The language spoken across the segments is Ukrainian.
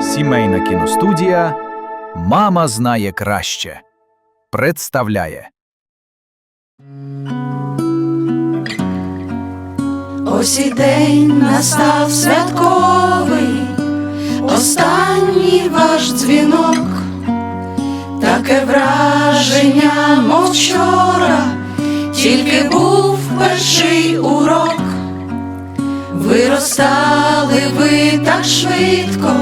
Сімейна кіностудія Мама знає краще представляє Ось і день настав святковий, останній ваш дзвінок, таке враження, мов вчора, тільки був перший урок. Виростали ви так швидко,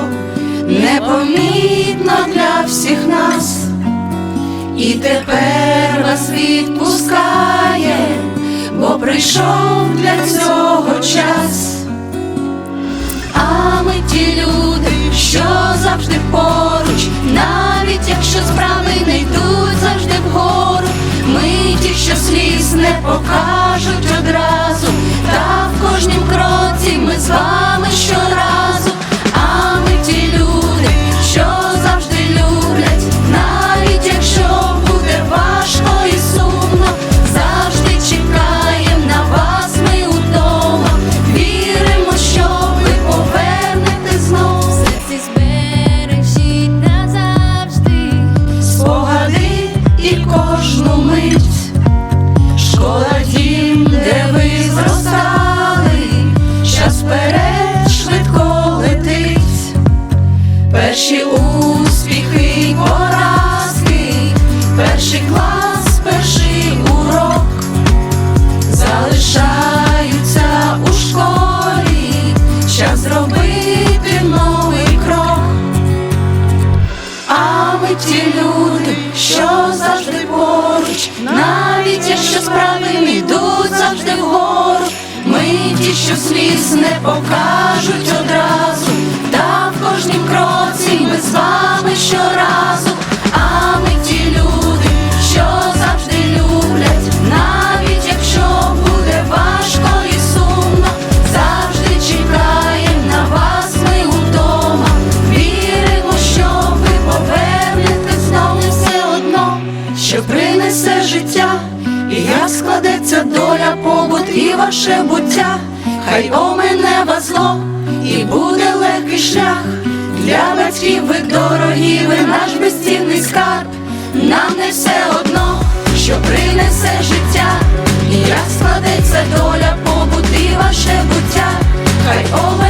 непомітно для всіх нас, і тепер вас відпускає, бо прийшов для цього час. А ми ті люди, що завжди поруч, навіть якщо справи не йдуть завжди вгору, ми ті, що сліз не покажуть кожну мить. Школа дім, де ви зростали, час вперед швидко летить. Перші успіхи ті люди, що завжди поруч, навіть якщо справи не йдуть завжди вгору, ми ті, що сліз не покажуть життя, і як складеться доля, побут і ваше буття, хай омене вас зло, і буде легкий шлях. Для батьків ви дорогі, ви наш безцінний скарб, нам не все одно, що принесе життя, і як складеться доля, побут і ваше буття, хай омене